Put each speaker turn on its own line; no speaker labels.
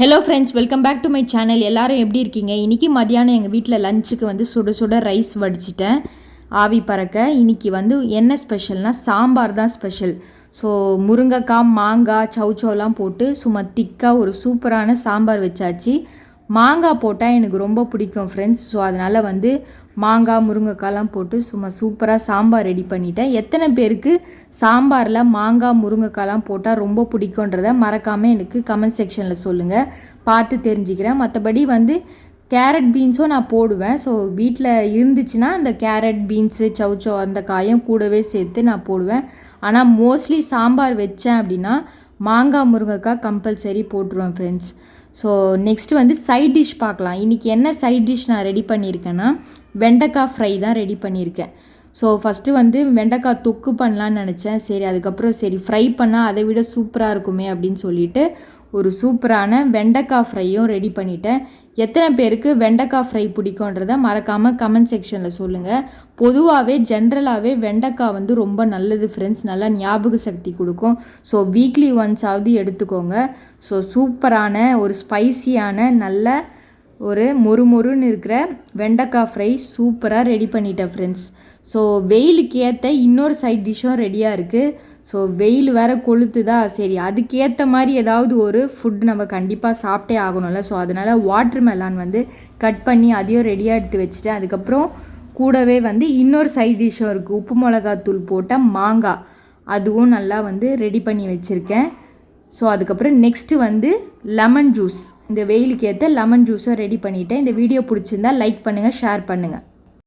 Hello friends welcome back to my channel எல்லாரும் எப்படி இருக்கீங்க? இன்றைக்கி மதியானம் எங்கள் வீட்டில் லஞ்சுக்கு வந்து சுட சுட ரைஸ் வடிச்சிட்டேன். ஆவி பறக்க. இன்றைக்கி வந்து என்ன ஸ்பெஷல்னால் சாம்பார் தான் ஸ்பெஷல் ஸோ முருங்கைக்காய் மாங்காய் சவுச்சோலாம் போட்டு சும்மா திக்காக ஒரு சூப்பரான சாம்பார் வச்சாச்சு. மாங்காய் போட்டால் எனக்கு ரொம்ப பிடிக்கும் ஃப்ரெண்ட்ஸ் ஸோ அதனால் வந்து மாங்காய் முருங்கைக்காய்லாம் போட்டு சும்மா சூப்பராக சாம்பார் ரெடி பண்ணிட்டேன். எத்தனை பேருக்கு சாம்பாரில் மாங்காய் முருங்கைக்காய்லாம் போட்டால் ரொம்ப பிடிக்குன்றத மறக்காமல் எனக்கு கமெண்ட் செக்ஷனில் சொல்லுங்கள் பார்த்து தெரிஞ்சுக்கிறேன். மற்றபடி வந்து கேரட் பீன்ஸும் நான் போடுவேன். ஸோ வீட்டில் இருந்துச்சுன்னா அந்த கேரட் பீன்ஸு சவுச்சோ அந்த காயும் கூடவே சேர்த்து நான் போடுவேன். ஆனால் மோஸ்ட்லி சாம்பார் வச்சேன் அப்படின்னா மாங்காய் முருங்கைக்காய் கம்பல்சரி போட்டுருவேன் ஃப்ரெண்ட்ஸ் ஸோ நெக்ஸ்ட் வந்து சைட் டிஷ் பார்க்கலாம். இன்றைக்கி என்ன சைட் டிஷ் நான் ரெடி பண்ணியிருக்கேன்னா வெண்டைக்காய் ஃப்ரை தான் ரெடி பண்ணியிருக்கேன். ஸோ ஃபஸ்ட்டு வந்து வெண்டைக்காய் தொக்கு பண்ணலான்னு நினச்சேன். சரி அதுக்கப்புறம் சரி ஃப்ரை பண்ணால் அதை விட சூப்பராக இருக்குமே அப்படின்னு சொல்லிட்டு ஒரு சூப்பரான வெண்டைக்காய் ஃப்ரையும் ரெடி பண்ணிட்டேன். எத்தனை பேருக்கு வெண்டைக்காய் ஃப்ரை பிடிக்குன்றத மறக்காமல் கமெண்ட் செக்ஷனில் சொல்லுங்கள் பொதுவாகவே ஜென்ரலாகவே வெண்டைக்காய் வந்து ரொம்ப நல்லது ஃப்ரெண்ட்ஸ் நல்லா ஞாபக சக்தி கொடுக்கும். ஸோ வீக்லி ஒன்ஸாவது எடுத்துக்கோங்க. ஸோ சூப்பரான ஒரு ஸ்பைசியான நல்ல ஒரு மொறு மொறுன்னு இருக்கிற வெண்டைக்காய் ஃப்ரை சூப்பராக ரெடி பண்ணிட்டேன் ஃப்ரெண்ட்ஸ் ஸோ வெயிலுக்கு ஏற்ற இன்னொரு சைட் டிஷ்ஷும் ரெடியாக இருக்குது ஸோ வெயில் வேறு கொளுத்துதா? சரி அதுக்கேற்ற மாதிரி ஏதாவது ஒரு ஃபுட் நம்ம கண்டிப்பாக சாப்பிட்டே ஆகணும்ல. ஸோ அதனால் வாட்டர் மெலான் வந்து கட் பண்ணி அதையும் ரெடியாக எடுத்து வச்சுட்டேன். அதுக்கப்புறம் கூடவே வந்து இன்னொரு சைட் டிஷ்ஷும் இருக்குது உப்பு மிளகாத்தூள் போட்ட மாங்காய். அதுவும் நல்லா வந்து ரெடி பண்ணி வச்சுருக்கேன். ஸோ அதுக்கப்புறம் நெக்ஸ்ட்டு வந்து லெமன் ஜூஸ் இந்த வெயிலுக்கு ஏற்ற லெமன் ஜூஸை ரெடி பண்ணிவிட்டேன் இந்த வீடியோ பிடிச்சிருந்தா லைக் பண்ணுங்கள் ஷேர் பண்ணுங்கள்